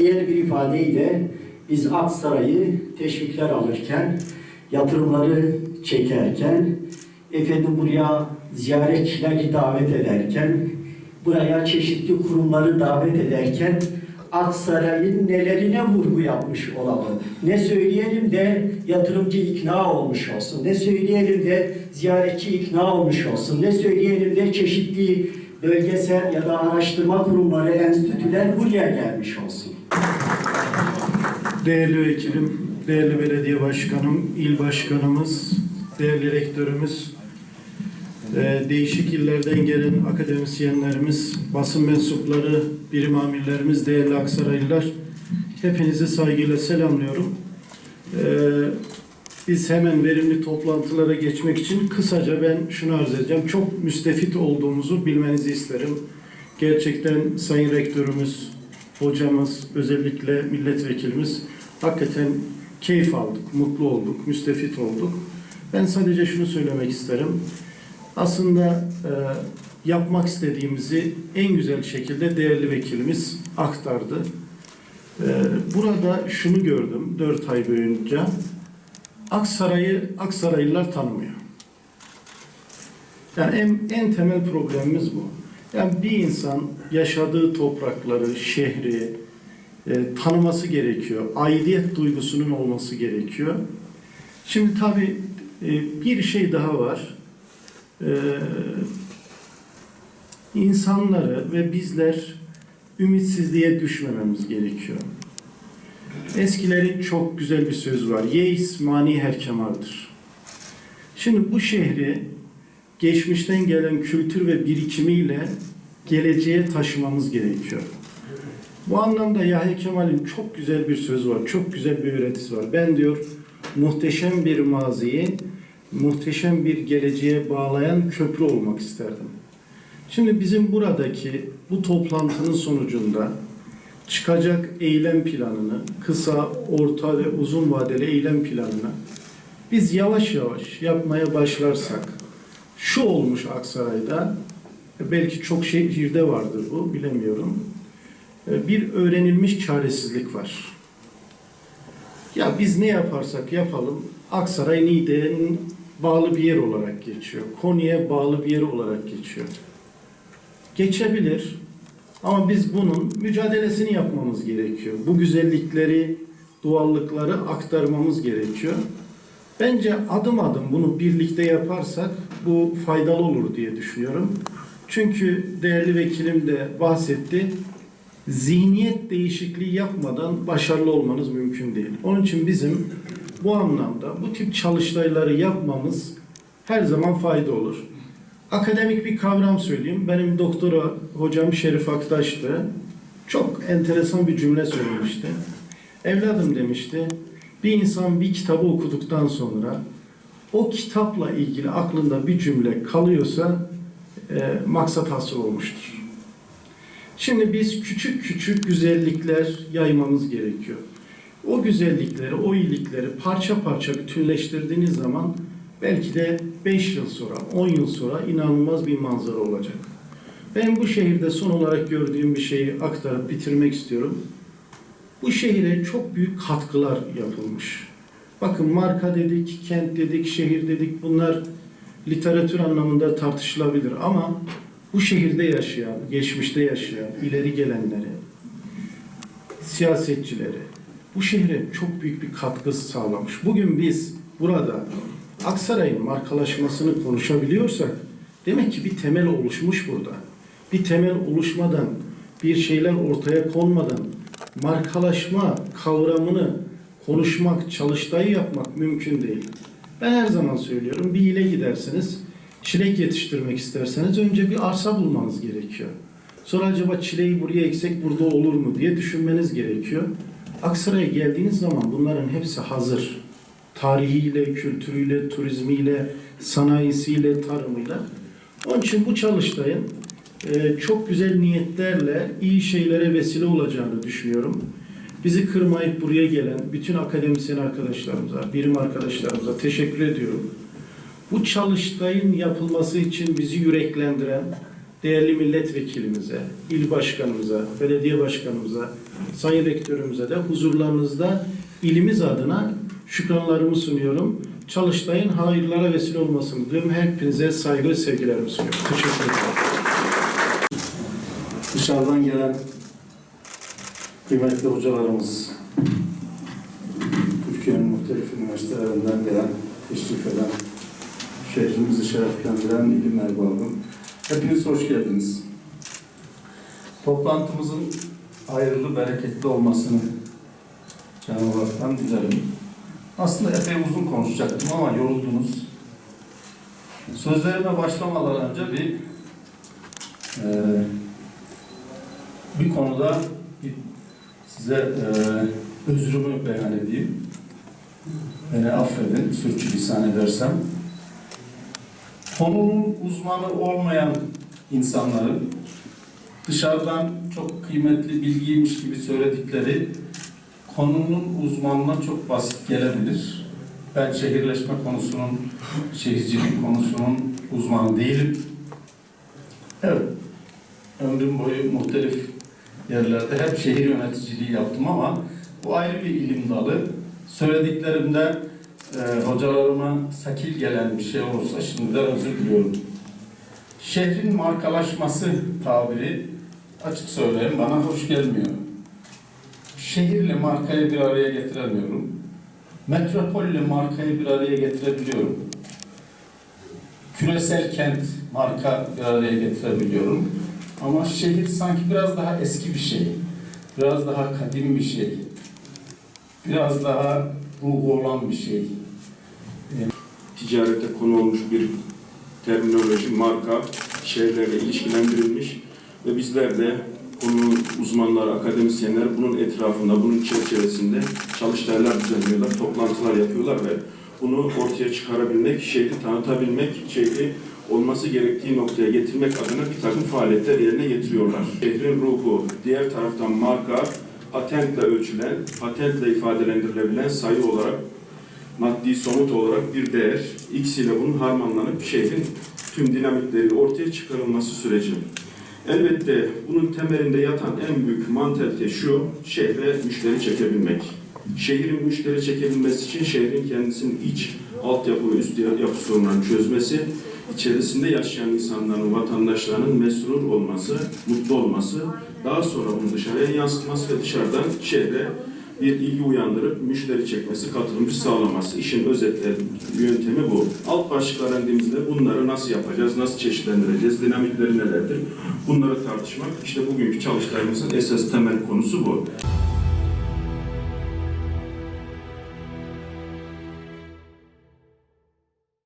Diğer bir ifadeyle biz Aksaray'ı teşvikler alırken, yatırımları çekerken, efendim buraya ziyaretçileri davet ederken, buraya çeşitli kurumları davet ederken Aksaray'ın nelerine vurgu yapmış olalım. Ne söyleyelim de yatırımcı ikna olmuş olsun. Ne söyleyelim de ziyaretçi ikna olmuş olsun. Ne söyleyelim de çeşitli bölgesel ya da araştırma kurumları, enstitüler buraya gelmiş olsun. Değerli vekilim, değerli belediye başkanım, il başkanımız, değerli rektörümüz, e, değişik illerden gelen akademisyenlerimiz, basın mensupları, birim amirlerimiz, değerli Aksaraylılar, hepinizi saygıyla selamlıyorum. Biz hemen verimli toplantılara geçmek için kısaca ben şunu arz edeceğim. Çok müstefit olduğumuzu bilmenizi isterim. Gerçekten Sayın Rektörümüz, hocamız, özellikle milletvekilimiz hakikaten keyif aldık, mutlu olduk, müstefit olduk. Ben sadece şunu söylemek isterim. Aslında e, yapmak istediğimizi en güzel şekilde değerli vekilimiz aktardı. E, burada şunu gördüm dört ay boyunca. Aksaray'ı Aksaraylılar tanımıyor. Yani en, en temel problemimiz bu. Yani bir insan yaşadığı toprakları, şehri e, tanıması gerekiyor. Aidiyet duygusunun olması gerekiyor. Şimdi tabii e, bir şey daha var. E, insanları ve bizler ümitsizliğe düşmememiz gerekiyor. Eskilerin çok güzel bir söz var. Yeis mani her kemaldir. Şimdi bu şehri geçmişten gelen kültür ve birikimiyle geleceğe taşımamız gerekiyor. Bu anlamda Yahya Kemal'in çok güzel bir sözü var, çok güzel bir öğretisi var. Ben diyor muhteşem bir maziyi, muhteşem bir geleceğe bağlayan köprü olmak isterdim. Şimdi bizim buradaki bu toplantının sonucunda çıkacak eylem planını, kısa, orta ve uzun vadeli eylem planını biz yavaş yavaş yapmaya başlarsak, şu olmuş Aksaray'da, belki çok şehirde vardır bu, bilemiyorum. Bir öğrenilmiş çaresizlik var. Ya biz ne yaparsak yapalım, Aksaray Niğde'nin bağlı bir yer olarak geçiyor. Konya'ya bağlı bir yer olarak geçiyor. Geçebilir ama biz bunun mücadelesini yapmamız gerekiyor. Bu güzellikleri, doğallıkları aktarmamız gerekiyor. Bence adım adım bunu birlikte yaparsak bu faydalı olur diye düşünüyorum. Çünkü değerli vekilim de bahsetti. Zihniyet değişikliği yapmadan başarılı olmanız mümkün değil. Onun için bizim bu anlamda bu tip çalıştayları yapmamız her zaman fayda olur. Akademik bir kavram söyleyeyim. Benim doktora hocam Şerif Aktaş'tı. Çok enteresan bir cümle söylemişti. Evladım demişti, bir insan bir kitabı okuduktan sonra o kitapla ilgili aklında bir cümle kalıyorsa e, maksat hasıl olmuştur. Şimdi biz küçük küçük güzellikler yaymamız gerekiyor. O güzellikleri, o iyilikleri parça parça bütünleştirdiğiniz zaman belki de 5 yıl sonra, 10 yıl sonra inanılmaz bir manzara olacak. Ben bu şehirde son olarak gördüğüm bir şeyi aktarıp bitirmek istiyorum. Bu şehire çok büyük katkılar yapılmış. Bakın marka dedik, kent dedik, şehir dedik. Bunlar literatür anlamında tartışılabilir ama bu şehirde yaşayan, geçmişte yaşayan, ileri gelenleri, siyasetçileri bu şehre çok büyük bir katkı sağlamış. Bugün biz burada Aksaray'ın markalaşmasını konuşabiliyorsak demek ki bir temel oluşmuş burada. Bir temel oluşmadan, bir şeyler ortaya konmadan markalaşma kavramını konuşmak, çalıştayı yapmak mümkün değil. Ben her zaman söylüyorum bir ile giderseniz çilek yetiştirmek isterseniz önce bir arsa bulmanız gerekiyor. Sonra acaba çileği buraya eksek burada olur mu diye düşünmeniz gerekiyor. Aksaray'a geldiğiniz zaman bunların hepsi hazır. Tarihiyle, kültürüyle, turizmiyle, sanayisiyle, tarımıyla. Onun için bu çalıştayın e, çok güzel niyetlerle iyi şeylere vesile olacağını düşünüyorum. Bizi kırmayıp buraya gelen bütün akademisyen arkadaşlarımıza, birim arkadaşlarımıza teşekkür ediyorum. Bu çalıştayın yapılması için bizi yüreklendiren, değerli milletvekilimize, il başkanımıza, belediye başkanımıza, sayın rektörümüze de huzurlarınızda ilimiz adına şükranlarımı sunuyorum. Çalıştayın hayırlara vesile olmasını diliyorum. Hepinize saygılı sevgilerimi sunuyorum. Teşekkür ederim. Dışarıdan gelen kıymetli hocalarımız, Türkiye'nin muhtelif üniversitelerinden gelen, teşrif eden, şehrimizi şereflendiren ilim erbabım. Hepiniz hoş geldiniz. Toplantımızın hayırlı, bereketli olmasını Cenab-ı Hak'tan dilerim. Aslında epey uzun konuşacaktım ama yoruldunuz. Sözlerime başlamadan önce bir eee bir konuda bir size e, özrümü beyan edeyim. Beni affedin, sürçülisan edersem. Konunun uzmanı olmayan insanların dışarıdan çok kıymetli bilgiymiş gibi söyledikleri konunun uzmanına çok basit gelebilir. Ben şehirleşme konusunun, şehircilik konusunun uzmanı değilim. Evet, ömrüm boyu muhtelif yerlerde hep şehir yöneticiliği yaptım ama bu ayrı bir ilim dalı. Söylediklerimde e, hocalarıma sakil gelen bir şey olursa şimdiden özür diliyorum. Şehrin markalaşması tabiri açık söyleyeyim bana hoş gelmiyor. Şehirle markayı bir araya getiremiyorum. Metropolle markayı bir araya getirebiliyorum. Küresel kent marka bir araya getirebiliyorum. Ama şehir sanki biraz daha eski bir şey. Biraz daha kadim bir şey. Biraz daha ruhu olan bir şey. ticarete konu olmuş bir terminoloji, marka şehirlerle ilişkilendirilmiş ve bizler de konunun uzmanları, akademisyenler bunun etrafında, bunun çerçevesinde çalıştaylar düzenliyorlar, toplantılar yapıyorlar ve bunu ortaya çıkarabilmek, şehri tanıtabilmek, şehri olması gerektiği noktaya getirmek adına bir takım faaliyetler yerine getiriyorlar. Şehrin ruhu, diğer taraftan marka, patentle ölçülen, patentle ifadelendirilebilen sayı olarak maddi somut olarak bir değer. İkisiyle bunun harmanlanıp şehrin tüm dinamikleri ortaya çıkarılması süreci. Elbette bunun temelinde yatan en büyük mantalite şu, şehre müşteri çekebilmek. Şehrin müşteri çekebilmesi için şehrin kendisinin iç altyapı ve üst yapı sorunlarını çözmesi, içerisinde yaşayan insanların, vatandaşlarının mesrur olması, mutlu olması, daha sonra bunu dışarıya yansıtması ve dışarıdan şehre bir ilgi uyandırıp müşteri çekmesi, katılımcı sağlaması. İşin özetle yöntemi bu. Alt başlıklar indiğimizde bunları nasıl yapacağız, nasıl çeşitlendireceğiz, dinamikleri nelerdir? Bunları tartışmak işte bugünkü çalıştayımızın esas temel konusu bu.